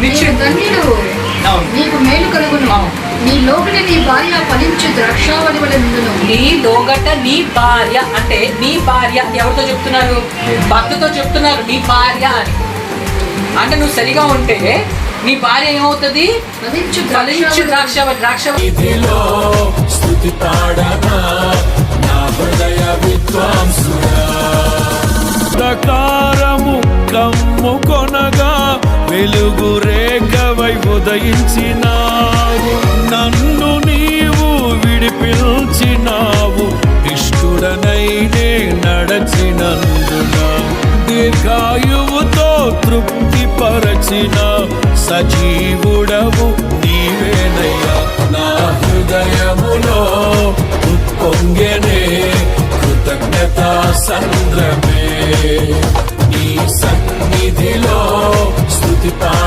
నీవు ధన్యుడు. నీకు మేలు కలుగును. నీ లోపలి నీ భార్య ఫలించు ద్రాక్షావళి వలె నుండును. నీ లోగట నీ భార్య అంటే నీ భార్య ఎవరితో చెప్తున్నారు? భర్తతో చెప్తున్నారు నీ భార్య అని. అంటే నువ్వు సరిగా ఉంటే నీ భార్య ఏమవుతుంది? ఫలించు ఫలించు ద్రాక్షావళి ద్రాక్ష ద్రాక్ష స్థుతి పాడనా? నా హృదయ విద్వాంసుడా. అంధకారము కమ్ము కొనగా వెలుగు ఉదయించినావు నన్ను నీవు విడిపించినావు. ఇష్టుడనైనే నడచినందున దీర్ఘాయువుతో తృప్తి పరచిన సజీవుడవు నీవేనయ్యా. నా హృదయములో ఉప్పొంగెనే కృతజ్ఞత సంద్రమే.